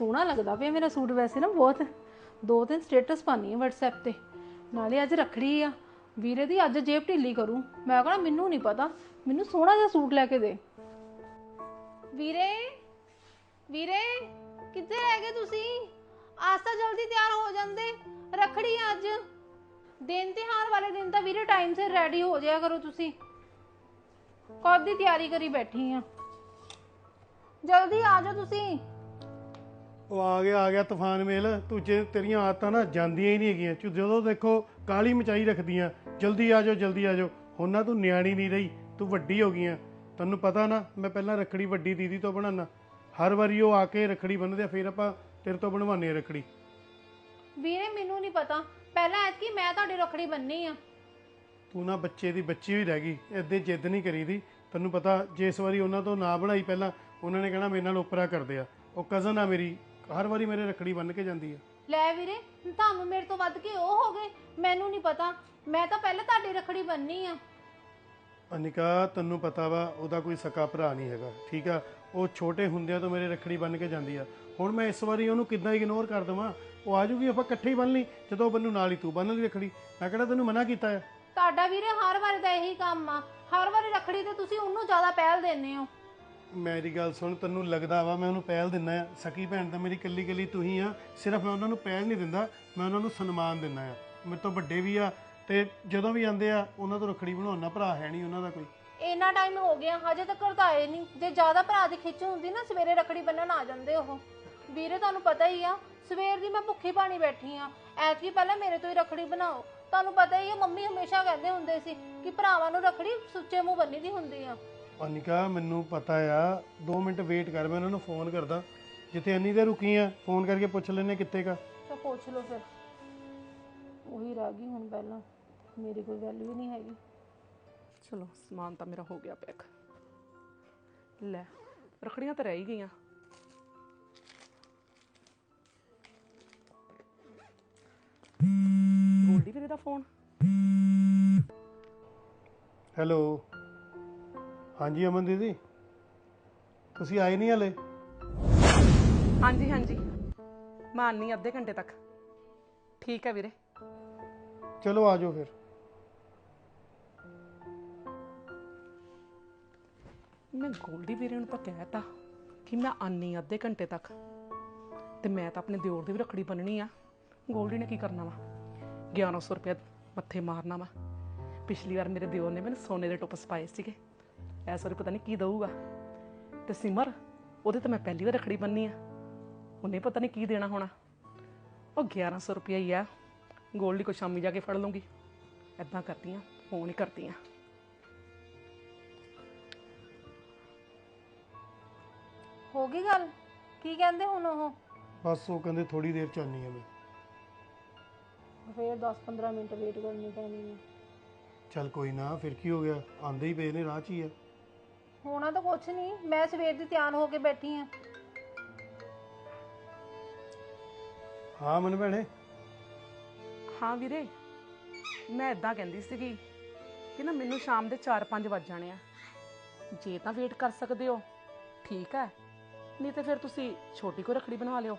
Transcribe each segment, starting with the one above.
ਸੋਹਣਾ ਲੱਗਦਾ ਪਿਆ ਮੇਰਾ ਸੂਟ ਵੈਸੇ ਨਾ ਬਹੁਤ। ਦੋ ਤਿੰਨ ਸਟੇਟਸ ਪਾਣੀ ਆ WhatsApp ਤੇ। ਨਾਲੇ ਅੱਜ ਰੱਖੜੀ ਆ। ਵੀਰੇ ਦੀ ਅੱਜ ਜੇਬ ਢਿੱਲੀ ਕਰੂ। ਮੈਂ ਕਹਣਾ ਮੈਨੂੰ ਨਹੀਂ ਪਤਾ। ਮੈਨੂੰ ਸੋਹਣਾ ਜਿਹਾ ਸੂਟ ਲੈ ਕੇ ਦੇ। ਵੀਰੇ ਵੀਰੇ, ਕਿੱਥੇ ਰਹਿ ਗਏ ਤੁਸੀਂ? ਅੱਜ ਤਾਂ ਜਲਦੀ ਤਿਆਰ ਹੋ ਜਾਂਦੇ। ਰੱਖੜੀ ਅੱਜ। ਦਿਨ ਤਿਉਹਾਰ ਵਾਲੇ ਦਿਨ ਤਾਂ ਵੀਰੇ ਟਾਈਮ ਸਿਰ ਰੈਡੀ ਹੋ ਜਾਇਆ ਕਰੋ ਤੁਸੀਂ। ਕਦ ਦੀ ਤਿਆਰੀ ਕਰੀ ਬੈਠੀ ਆ। ਜਲਦੀ ਆ ਜਾਓ ਤੁਸੀਂ। ਉਹ ਆ ਗਿਆ ਆ ਗਿਆ ਤੂਫਾਨ ਮੇਲ। ਤੂੰ ਜੇ ਤੇਰੀਆਂ ਆਦਤਾਂ ਨਾ ਜਾਂਦੀਆਂ ਹੀ ਨਹੀਂ ਹੈਗੀਆਂ। ਤੂੰ ਜਦੋਂ ਦੇਖੋ ਕਾਲੀ ਮਚਾਈ ਰੱਖਦੀਆਂ ਜਲਦੀ ਆ ਜਾਓ ਜਲਦੀ ਆ ਜਾਓ। ਹੁਣ ਨਾ ਤੂੰ ਨਿਆਣੀ ਨਹੀਂ ਰਹੀ ਤੂੰ ਵੱਡੀ ਹੋ ਗਈਆਂ। ਤੈਨੂੰ ਪਤਾ ਨਾ ਮੈਂ ਪਹਿਲਾਂ ਰੱਖੜੀ ਵੱਡੀ ਦੀਦੀ ਤੋਂ ਬਣਾਉਣਾ ਹਰ ਵਾਰੀ ਉਹ ਆ ਕੇ ਰੱਖੜੀ ਬੰਨ੍ਹਦੇ ਆ ਫਿਰ ਆਪਾਂ ਤੇਰੇ ਤੋਂ ਬਣਵਾਉਂਦੇ ਆ ਰੱਖੜੀ। ਵੀਰੇ ਮੈਨੂੰ ਨਹੀਂ ਪਤਾ। ਪਹਿਲਾਂ ਐਤਕੀ ਮੈਂ ਤੁਹਾਡੀ ਰੱਖੜੀ ਬੰਨੀ ਆ। ਤੂੰ ਨਾ ਬੱਚੇ ਦੀ ਬੱਚੀ ਹੋਈ ਰਹਿ ਗਈ ਏਦਾਂ ਜਿੱਦ ਨਹੀਂ ਕਰੀਦੀ। ਤੈਨੂੰ ਪਤਾ ਜੇ ਇਸ ਵਾਰੀ ਉਹਨਾਂ ਤੋਂ ਨਾ ਬਣਾਈ ਪਹਿਲਾਂ ਉਹਨਾਂ ਨੇ ਕਹਿਣਾ ਮੇਰੇ ਨਾਲ ਉਪਰਾ ਕਰਦੇ ਆ। ਉਹ ਕਜ਼ਨ ਆ ਮੇਰੀ ਹਰ ਵਾਰੀ ਮੇਰੇ ਰੱਖੜੀ ਬੰਨ੍ਹ ਕੇ ਜਾਂਦੀ ਆ। ਲੈ ਵੀਰੇ ਤੁਹਾਨੂੰ ਮੇਰੇ ਤੋਂ ਵੱਧ ਕੇ ਉਹ ਹੋ ਗਏ? ਮੈਨੂੰ ਨਹੀਂ ਪਤਾ। ਮੈਂ ਤਾਂ ਪਹਿਲਾਂ ਤੁਹਾਡੀ ਰੱਖੜੀ ਬੰਨੀ ਆ। ਅਨਿਕਾ ਤੈਨੂੰ ਪਤਾ ਵਾ ਉਹਦਾ ਕੋਈ ਸਕਾ ਭਰਾ ਨਹੀਂ ਹੈਗਾ ਠੀਕ ਆ? ਉਹ ਛੋਟੇ ਹੁੰਦਿਆਂ ਤੋਂ ਮੇਰੇ ਰੱਖੜੀ ਬੰਨ ਕੇ ਜਾਂਦੀ ਆ। ਹੁਣ ਮੈਂ ਇਸ ਵਾਰੀ ਉਹਨੂੰ ਕਿੱਦਾਂ ਇਗਨੋਰ ਕਰ ਦਵਾਂ? ਉਹ ਆ ਜੂਗੀ ਆਪਾਂ ਇਕੱਠੇ ਹੀ ਬੰਨ ਲਈ। ਜਦੋਂ ਉਹ ਬੰਨੂ ਨਾਲ ਹੀ ਤੂੰ ਬੰਨ ਲਈ ਰੱਖੜੀ। ਮੈਂ ਕਿਹੜਾ ਤੈਨੂੰ ਮਨਾ ਕੀਤਾ ਆ? ਤੁਹਾਡਾ ਵੀਰੇ ਹਰ ਵਾਰ ਦਾ ਇਹੀ ਕੰਮ ਆ। ਹਰ ਵਾਰੀ ਰੱਖੜੀ ਤੇ ਤੁਸੀਂ ਉਹਨੂੰ ਜ਼ਿਆਦਾ ਪਹਿਲ ਦਿੰਦੇ ਹੋ। ਮੇਰੀ ਗੱਲ ਸੁਣ, ਤੈਨੂੰ ਲੱਗਦਾ ਵਾ ਮੈਂ ਉਹਨੂੰ ਪਹਿਲ ਦਿੰਦਾ ਆ। ਸਕੀ ਭੈਣ ਤਾਂ ਮੇਰੀ ਕੱਲੀ ਕੱਲੀ ਤੂੰ ਹੀ ਆ। ਸਿਰਫ ਮੈਂ ਉਹਨਾਂ ਨੂੰ ਪਹਿਲ ਨਹੀਂ ਦਿੰਦਾ, ਮੈਂ ਉਹਨਾਂ ਨੂੰ ਸਨਮਾਨ ਦਿੰਦਾ ਆ। ਮੇਰੇ ਤੋਂ ਵੱਡੇ ਵੀ ਆ ਤੇ ਜਦੋਂ ਵੀ ਆਉਂਦੇ ਆ, ਉਹਨਾਂ ਤੋਂ ਰੱਖੜੀ ਬਣਾਉਣਾ ਭਰਾ ਹੈ ਨਹੀਂ ਉਹਨਾਂ ਦਾ ਕੋਈ। ਇੰਨਾ ਟਾਈਮ ਹੋ ਗਿਆ, ਹਜੇ ਤੱਕ ਤਾਂ ਆਏ ਨਹੀਂ। ਜੇ ਜ਼ਿਆਦਾ ਭਰਾ ਦੀ ਖਿੱਚ ਹੁੰਦੀ ਨਾ, ਸਵੇਰੇ ਰੱਖੜੀ ਬੰਨਣ ਆ ਜਾਂਦੇ ਉਹ। ਵੀਰੇ, ਤੁਹਾਨੂੰ ਪਤਾ ਹੀ ਆ, ਸਵੇਰ ਦੀ ਮੈਂ ਭੁੱਖੀ ਪਾਣੀ ਬੈਠੀ ਆ। ਐਤਕੀ ਪਹਿਲਾਂ ਮੇਰੇ ਤੋਂ ਹੀ ਰੱਖੜੀ ਬਣਾਓ। ਤੁਹਾਨੂੰ ਪਤਾ ਹੀ ਆ, ਮੰਮੀ ਹਮੇਸ਼ਾ ਕਹਿੰਦੇ ਹੁੰਦੇ ਸੀ ਕਿ ਭਰਾਵਾਂ ਨੂੰ ਰੱਖੜੀ ਸੁੱਚੇ ਮੂੰਹ ਬੰਨੀ ਦੀ ਹੁੰਦੀ ਆ। ਅਨਿਕਾ ਮੈਨੂੰ ਪਤਾ ਆ 2 ਮਿੰਟ ਵੇਟ ਕਰ ਮੈਂ ਉਹਨਾਂ ਨੂੰ ਫੋਨ ਕਰਦਾ। ਜਿੱਥੇ ਇੰਨੀ ਦੇਰ ਰੁਕੀ ਆ ਫੋਨ ਕਰਕੇ ਪੁੱਛ ਲੈਨੇ ਕਿੱਥੇ ਕਾ ਤਾਂ ਪੁੱਛ ਲਓ ਫਿਰ। ਉਹੀ ਰਹਿ ਗਈ ਹੁਣ ਪਹਿਲਾਂ। ਮੇਰੀ ਕੋਈ ਵੈਲਿਊ ਨਹੀਂ ਹੈਗੀ। ਚਲੋ ਸਮਾਨ ਤਾਂ ਮੇਰਾ ਹੋ ਗਿਆ ਪੈਕ ਲੈ ਰਖੜੀਆਂ ਤਾਂ ਰਹਿ ਹੀ ਗਈਆਂ। ਗੋਲਡੀ ਵੀਰੇ ਦਾ ਫੋਨ ਹੈਲੋ ਹਾਂਜੀ ਅਮਨ ਦੀਦੀ। ਤੁਸੀਂ ਆਏ ਨਹੀਂ ਹਲੇ? ਹਾਂਜੀ ਹਾਂਜੀ। ਮੈਂ ਆਨੀ ਅੱਧੇ ਘੰਟੇ ਤੱਕ। ਠੀਕ ਹੈ ਵੀਰੇ। ਚਲੋ ਆ ਜਾਓ ਫਿਰ। ਮੈਂ ਗੋਲਡੀ ਵੀਰੇ ਨੂੰ ਤਾਂ ਕਹਿਤਾ ਕਿ ਮੈਂ ਆਨੀ ਅੱਧੇ ਘੰਟੇ ਤੱਕ। ਤੇ ਮੈਂ ਤਾਂ ਆਪਣੇ ਦਿਓਰ ਦੀ ਵੀ ਰੱਖੜੀ ਬੰਨਣੀ ਆ। ਗੋਲਡੀ ਨੇ ਕੀ ਕਰਨਾ ਵਾ? 1100 ਰੁਪਏ ਮੱਥੇ ਮਾਰਨਾ ਵਾ। ਪਿਛਲੀ ਵਾਰ ਮੇਰੇ ਦਿਓਰ ਨੇ ਮੈਨੂੰ ਸੋਨੇ ਦੇ ਟੋਪਸ ਪਾਏ ਸੀਗੇ। ਐਸ ਵਾਰੀ ਪਤਾ ਨਹੀਂ ਕੀ ਦਊਗਾ। ਤੇ ਸਿਮਰ ਉਹਦੇ ਤਾਂ ਮੈਂ ਪਹਿਲੀ ਵਾਰ ਰੱਖੜੀ ਬੰਨੀ ਆ। ਉਹਨੇ ਪਤਾ ਨਹੀਂ ਕੀ ਦੇਣਾ ਹੋਣਾ। ਉਹ 1100 ਰੁਪਏ ਹੀ ਆ। ਗੋਲਡੀ ਕੋ ਸ਼ਾਮੀ ਜਾ ਕੇ ਫੜ ਲੂੰਗੀ ਐਦਾਂ ਕਰਦੀ ਆ ਫੋਨ ਹੀ ਕਰਦੀ ਆ। ਹੋ ਗਈ ਗੱਲ? ਕੀ ਕਹਿੰਦੇ ਹੁਣ ਉਹ? ਬਸ ਉਹ ਕਹਿੰਦੇ ਥੋੜੀ ਦੇਰ ਚ ਆਨੀ ਆ ਮੈਂ। ਫੇਰ 10-15 ਮਿੰਟ ਵੇਟ ਕਰਨੀ ਪੈਣੀ ਹੈ ਚੱਲ ਕੋਈ ਨਾ ਫਿਰ ਕੀ ਹੋ ਗਿਆ? ਆਂਦੇ ਹੀ ਪਏ ਨੇ ਰਾਹ 'ਚ ਹੀ ਆ। ਹੋਣਾ ਤਾਂ ਕੁਛ ਨਹੀਂ ਮੈਂ ਸਵੇਰ ਦੀ ਤਿਆਰ ਹੋ ਕੇ ਬੈਠੀ ਆ। ਹਾਂ ਮਨ ਭੈਣੇ? ਹਾਂ ਵੀਰੇ ਮੈਂ ਇਦਾਂ ਕਹਿੰਦੀ ਸੀਗੀ ਕਿ ਨਾ ਮੈਨੂੰ ਸ਼ਾਮ ਦੇ 4-5 ਵੱਜ ਜਾਣੇ ਆ। ਜੇ ਤਾਂ ਵੇਟ ਕਰ ਸਕਦੇ ਹੋ ਠੀਕ ਹੈ। ਨਹੀਂ ਤੇ ਫਿਰ ਤੁਸੀਂ ਛੋਟੀ ਕੋ ਰਖੜੀ ਬਣਵਾ ਲਿਓ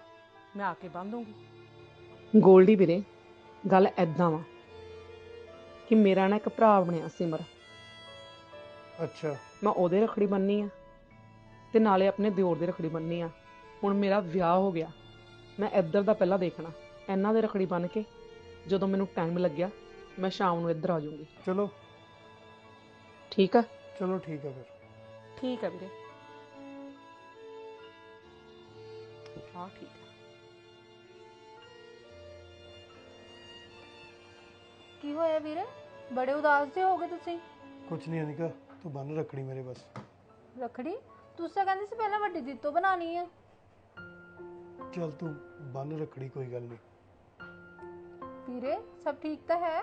ਮੈਂ ਆ ਕੇ ਬੰਨ ਦੂੰਗੀ ਗੋਲਡੀ ਵੀਰੇ ਗੱਲ ਐਦਾਂ ਵਾ ਕਿ ਮੇਰਾ ਨਾ ਇੱਕ ਭਰਾ ਬਣਿਆ ਸਿਮਰ ਅੱਛਾ। ਮੈਂ ਉਹਦੇ ਰਖੜੀ ਬੰਨੀ ਆ ਤੇ ਨਾਲੇ ਆਪਣੇ ਦਿਓਰ ਦੇ ਰਖੜੀ ਬੰਨੀ ਆ। ਹੁਣ ਮੇਰਾ ਵਿਆਹ ਹੋ ਗਿਆ। ਮੈਂ ਇੱਧਰ ਦਾ ਪਹਿਲਾਂ ਦੇਖਣਾ ਇਹਨਾਂ ਦੇ ਰਖੜੀ ਬੰਨ ਕੇ ਜਦੋਂ ਮੈਨੂੰ ਟਾਈਮ ਲੱਗਿਆ ਮੈਂ ਸ਼ਾਮ ਨੂੰ ਇੱਧਰ ਆ ਜਾਊਂਗੀ। ਚਲੋ। ਠੀਕ ਆ? ਚਲੋ ਠੀਕ ਆ ਫਿਰ। ਠੀਕ ਹੈ ਵੀਰੇ। ਹਾਂ ਠੀਕ ਹੈ ਕੀ ਹੋਇਆ ਵੀਰੇ? ਬੜੇ ਉਦਾਸ ਜਿਹੇ ਹੋ ਗਏ ਤੁਸੀਂ। ਕੁਛ ਨਹੀਂ ਅਨਿਕਾ। ਤੂੰ ਬੰਨ ਰੱਖਣੀ ਮੇਰੇ ਬਸ। ਰਖੜੀ? ਤੁਸੀਂ ਤਾਂ ਕਹਿੰਦੇ ਸੀ ਪਹਿਲਾਂ ਵੱਡੀ ਦਿੱਤੋ ਬਣਾਣੀ ਆ। ਚੱਲ ਤੂੰ ਬੰਨ ਰੱਖੜੀ ਕੋਈ ਗੱਲ ਨਹੀਂ। ਵੀਰੇ ਸਭ ਠੀਕ ਤਾਂ ਹੈ?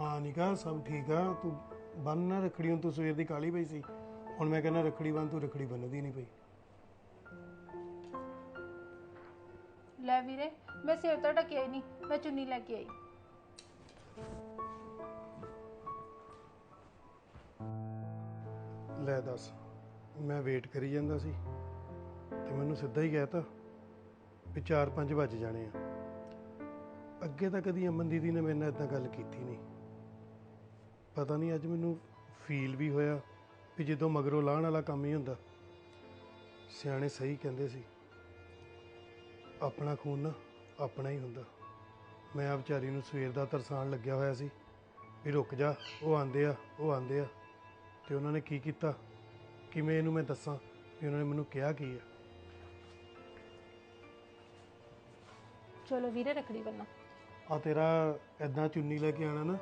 ਹਾਂ ਅਨਿਕਾ ਸਭ ਠੀਕ ਆ। ਤੂੰ ਬੰਨ ਨਾ ਰੱਖੜੀ ਹੁਣ ਤੂੰ ਸਵੇਰ ਦੀ ਕਾਲੀ ਪਈ ਸੀ। ਹੁਣ ਮੈਂ ਕਹਿੰਦਾ ਰੱਖੜੀ ਬੰਨ ਤੂੰ ਰੱਖੜੀ ਬੰਨਦੀ ਨਹੀਂ ਪਈ। ਲੈ ਵੀਰੇ ਮੈਂ ਸਿਰ ਤਾਂ ਢੱਕਿਆ ਹੀ ਨਹੀਂ ਮੈਂ ਚੁੰਨੀ ਲੈ ਕੇ ਆਈ। ਲੈ ਦੱਸ। ਮੈਂ ਵੇਟ ਕਰੀ ਜਾਂਦਾ ਸੀ ਤੇ ਮੈਨੂੰ ਸਿੱਧਾ ਹੀ ਕਹਿਤਾ ਵੀ 4-5 ਵੱਜ ਜਾਣੇ ਆ। ਅੱਗੇ ਤਾਂ ਕਦੀ ਅਮਨ ਦੀਦੀ ਨੇ ਮੇਰੇ ਨਾਲ ਇਦਾਂ ਗੱਲ ਕੀਤੀ ਨਹੀਂ। ਪਤਾ ਨਹੀਂ ਅੱਜ ਮੈਨੂੰ ਫੀਲ ਵੀ ਹੋਇਆ ਵੀ ਜਦੋਂ ਮਗਰੋਂ ਲਾਹਣ ਵਾਲਾ ਕੰਮ ਹੀ ਹੁੰਦਾ, ਸਿਆਣੇ ਸਹੀ ਕਹਿੰਦੇ ਸੀ, ਆਪਣਾ ਖੂਨ ਨਾ ਆਪਣਾ ਹੀ ਹੁੰਦਾ। ਮੈਂ ਆ ਵਿਚਾਰੀ ਨੂੰ ਸਵੇਰ ਦਾ ਤਰਸਾਨ ਲੱਗਿਆ ਹੋਇਆ ਸੀ ਵੀ ਰੁਕ ਜਾ, ਉਹ ਆਂਦੇ ਆ, ਉਹ ਆਂਦੇ ਆ। ਤੇ ਉਹਨਾਂ ਨੇ ਕੀ ਕੀਤਾ? ਕਿਵੇਂ ਇਹਨੂੰ ਮੈਂ ਦੱਸਾਂ? ਵੀ ਉਹਨਾਂ ਨੇ ਮੈਨੂੰ ਕਿਹਾ ਕੀ ਆ? ਚਲੋ ਵੀਰੇ ਰੱਖੜੀ ਬੰਨਾ ਆ ਤੇਰਾ ਐਦਾਂ ਚੁੰਨੀ ਲੈ ਕੇ ਆਣਾ ਨਾ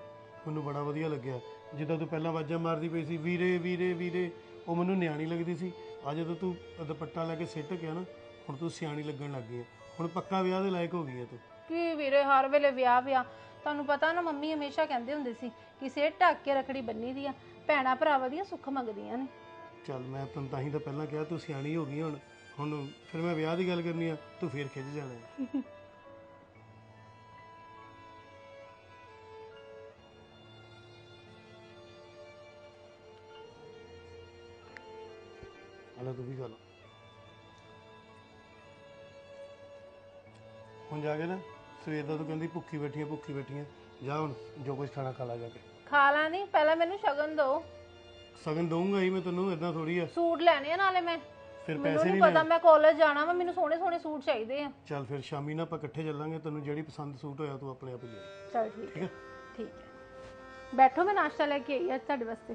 ਮੈਨੂੰ ਬੜਾ ਵਧੀਆ ਲੱਗਿਆ। ਜਦੋਂ ਤੂੰ ਪਹਿਲਾਂ ਆਵਾਜ਼ਾਂ ਮਾਰਦੀ ਪਈ ਸੀ ਵੀਰੇ ਵੀਰੇ ਵੀਰੇ ਉਹ ਮੈਨੂੰ ਨਿਆਣੀ ਲੱਗਦੀ ਸੀ। ਆ ਜਦੋਂ ਤੂੰ ਦੁਪੱਟਾ ਲੈ ਕੇ ਸਿੱਟ ਗਿਆ ਨਾ ਹੁਣ ਤੂੰ ਸਿਆਣੀ ਲੱਗਣ ਲੱਗ ਗਈ ਹੈ ਹੁਣ ਪੱਕਾ ਵਿਆਹ ਦੇ ਲਾਇਕ ਹੋ ਗਈ ਹੈ ਤੂੰ। ਕੀ ਵੀਰੇ ਹਰ ਵੇਲੇ ਵਿਆਹ ਵਿਆਹ। ਤੁਹਾਨੂੰ ਪਤਾ ਨਾ ਮੰਮੀ ਹਮੇਸ਼ਾ ਕਹਿੰਦੇ ਹੁੰਦੇ ਸੀ ਕਿ ਸਿਰ ਢੱਕ ਕੇ ਰੱਖੜੀ ਬੰਨੀ ਦੀ ਆ। ਭੈਣਾ ਭਰਾਵਾਂ ਦੀਆਂ ਸੁੱਖ ਮੰਗਦੀਆਂ ਨੇ। ਚੱਲ ਮੈਂ ਤੈਨੂੰ ਤਾਂ ਹੀ ਤਾਂ ਪਹਿਲਾਂ ਕਿਹਾ, ਤੂੰ ਸਿਆਣੀ ਹੋ ਗਈ ਹੁਣ। ਹੁਣ ਫਿਰ ਮੈਂ ਵਿਆਹ ਦੀ ਗੱਲ ਕਰਨੀ ਆ, ਤੂੰ ਫੇਰ ਖਿੱਚ ਜਾਣਾ। ਹੈ। ਹਲਾ ਤੂੰ ਵੀ ਖਾ ਹੁਣ ਜਾ ਕੇ ਨਾ, ਸਵੇਰ ਦਾ ਤੂੰ ਕਹਿੰਦੀ ਭੁੱਖੀ ਬੈਠੀ ਆ, ਭੁੱਖੀ ਬੈਠੀ ਆ। ਜਾ ਹੁਣ, ਜੋ ਕੁਝ ਖਾਣਾ ਖਾ ਲਾ ਜਾ ਕੇ। ਖਾ ਲਾ ਨਹੀਂ ਪਹਿਲਾਂ ਮੈਨੂੰ ਸ਼ਗਨ ਦਿਓ ਸਗਨ ਦਊਂਗਾ ਹੀ ਮੈਂ ਤੈਨੂੰ ਇਦਾਂ ਥੋੜੀ ਆ। ਸੂਟ ਲੈਣੇ ਆ ਨਾਲੇ ਮੈਂ। ਫਿਰ ਮੈਨੂੰ ਪੈਸੇ ਨਹੀਂ ਨਹੀਂ ਪਤਾ ਮੈਂ ਕਾਲਜ ਜਾਣਾ ਵਾ ਮੈਨੂੰ ਸੋਹਣੇ ਸੋਹਣੇ ਸੂਟ ਚਾਹੀਦੇ ਆ। ਚੱਲ ਫਿਰ ਸ਼ਾਮੀ ਨਾ ਆਪਾਂ ਇਕੱਠੇ ਚੱਲਾਂਗੇ ਤੈਨੂੰ ਜਿਹੜੀ ਪਸੰਦ ਸੂਟ ਹੋਇਆ ਤੂੰ ਆਪਣੇ ਆਪ ਹੀ ਲੈ ਚਲ ਠੀਕ ਹੈ ਠੀਕ ਹੈ? ਬੈਠੋ ਮੈਂ ਨਾਸ਼ਤਾ ਲੈ ਕੇ ਆਈ ਆ ਤੁਹਾਡੇ ਵਾਸਤੇ।